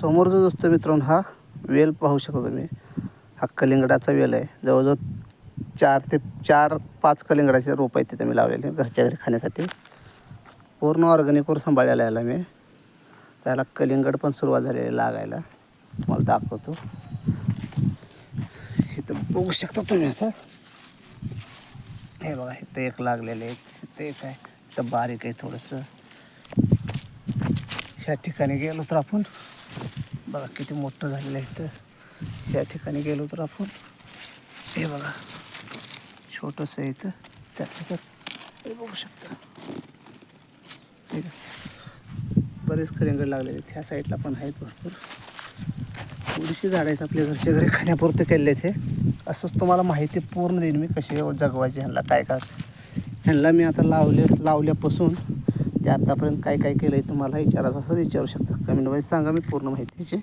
समोर जो दिसतो मित्रांनो हा वेल पाहू शकतो तुम्ही. हा कलिंगडाचा वेल आहे. जवळजवळ चार ते चार पाच कलिंगडाचे रोप आहेत तिथे मी लावलेले घरच्या घरी खाण्यासाठी. पूर्ण ऑर्गॅनिकवर सांभाळायला याला मी. त्याला कलिंगड पण सुरुवात झालेली आहे लागायला. तुम्हाला दाखवतो. इथं बघू शकता तुम्ही असं हे बघा इथं एक लागलेलं आहेत. इथं एक आहे. इथं बारीक आहे थोडंसं. ह्या ठिकाणी गेलो तर आपण बघा किती मोठं झालेलं आहे इथं. त्या ठिकाणी गेलो तर आपण. हे बघा. छोटंसं आहे इथं. त्यातलं तर हे बघू शकता. ठीक आहे बरेच कलिंगड लागलेले आहेत. ह्या साईडला पण आहेत भरपूर. थोडीशी झाडं आहेत आपल्या घरच्या घरी खाण्यापुरते केले हे. असंच तुम्हाला माहिती पूर्ण देईन मी कसे जगवायचे ह्यांना काय काय. ह्यांना मी आता लावले लावल्यापासून म्हणजे ते आत्तापर्यंत काय काय केलं आहे तुम्हाला विचारायचं असं विचारू शकता. कमेंटमध्ये सांगा मी पूर्ण माहितीचे